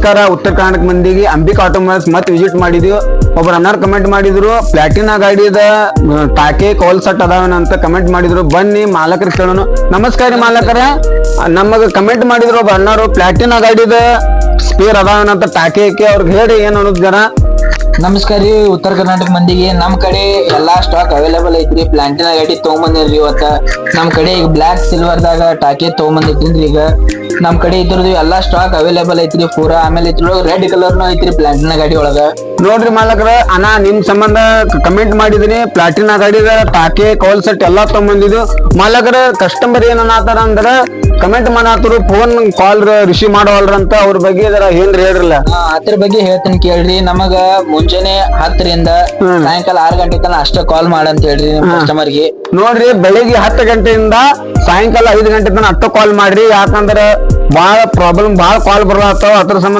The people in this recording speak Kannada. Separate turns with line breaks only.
ನಮಸ್ಕಾರ. ಉತ್ತರ ಕರ್ನಾಟಕ ಮಂದಿಗೆ ಅಂಬಿಕಾ ಆಟೋಮೊಬೈಲ್ಸ್ ಮತ್ತೆ ವಿಸಿಟ್ ಮಾಡಿದ್ವಿ. ಒಬ್ರು ಅನ್ನರ್ ಕಮೆಂಟ್ ಮಾಡಿದ್ರು, ಪ್ಲಾಟಿನಾ ಗಾಡಿದ ಟಾಕೆ ಕೋಲ್ ಸಟ್ ಅದಾವೇನ ಅಂತ ಕಮೆಂಟ್ ಮಾಡಿದ್ರು. ಬನ್ನಿ ಮಾಲಕರಿಗೆ ಕೇಳೋಣ. ನಮಸ್ಕಾರ ಮಾಲಕರ. ನಮಗ ಕಮೆಂಟ್ ಮಾಡಿದ್ರು ಒಬ್ಬ ಅಣ್ಣಾರು, ಪ್ಲಾಟಿನಾ ಗಾಡಿದ ಸ್ಪೇರ್ ಅದಾವನ ಅಂತ ಅವ್ರಿಗೆ ಹೇಳಿ ಏನ್ ಅನ್ನೋದು ಜನ
ನಮಸ್ಕಾರ ರೀ, ಉತ್ತರ ಕರ್ನಾಟಕ ಮಂದಿಗೆ. ನಮ್ ಕಡೆ ಎಲ್ಲಾ ಸ್ಟಾಕ್ ಅವೈಲೇಬಲ್ ಐತ್ರಿ. ಪ್ಲಾಂಟಿನ ಗಾಡಿ ತಗೊಂಬಂದಿರ್ರಿ ಇವತ್ತ. ನಮ್ ಕಡೆ ಈಗ ಬ್ಲಾಕ್ ಸಿಲ್ವರ್ ದಾಗ ಟಾಕಿ ತಗೊಂಬಂದಿರ್ತೀನಿ ಈಗ. ನಮ್ ಕಡೆ ಇದ್ರದ್ದು ಎಲ್ಲಾ ಸ್ಟಾಕ್ ಅವೈಲೇಬಲ್ ಐತ್ರಿ ಪೂರಾ. ಆಮೇಲೆ ಇದ್ರೊಳಗ ರೆಡ್ ಕಲರ್ ನು ಐತ್ರಿ ಪ್ಲಾಟಿನ ಗಾಡಿ ಒಳಗ.
ನೋಡ್ರಿ ಮಾಲಕರ, ಅಣ್ಣ, ನಿಮ್ ಸಂಬಂಧ ಕಮೆಂಟ್ ಮಾಡಿದ್ರಿ ಪ್ಲಾಟಿನ ಗಾಡಿದ ಟಾಕೆ ಕೋಲ್ ಸೆಟ್ ಎಲ್ಲಾ ತಗೊಂಬಂದಿದ್ದು. ಮಾಲಕರ ಕಸ್ಟಮರ್ ಏನಾರ ಅಂದ್ರ ಕಮೆಂಟ್ ಮಾಡಾತರು ಫೋನ್ ಕಾಲ್ ರಿಸೀವ್ ಮಾಡವಲ್ರ ಅಂತ ಅವ್ರ ಬಗ್ಗೆ ಇದರ ಏನ್ರಿ ಹೇಳ್ರಲ್ಲ.
ಆ, ಅದ್ರ ಬಗ್ಗೆ ಹೇಳ್ತೀನಿ ಕೇಳ್ರಿ. ನಮಗ ಮುಂಜಾನೆ ಹತ್ತರಿಂದ ಸಾಯಂಕಾಲ ಆರ್ ಗಂಟೆ ತನಕ ಅಷ್ಟೇ ಕಾಲ್ ಮಾಡಂತ ಹೇಳ್ರಿ ನಿಮ್ ಕಸ್ಟಮರ್ಗೆ
ನೋಡ್ರಿ ಬೆಳಿಗ್ಗೆ ಹತ್ತು ಗಂಟೆಯಿಂದ ಸಾಯಂಕಾಲ ಐದು ಗಂಟೆ ತನಕ ಅಟ್ಟ ಕಾಲ್ ಮಾಡ್ರಿ. ಯಾಕಂದ್ರ ಬಾಳ ಪ್ರಾಬ್ಲಮ್ ಬಾಳ ಕಾಲ್ ಬರ್ಲಾತಾವ ಅದ್ರ ಸಂಬಂಧ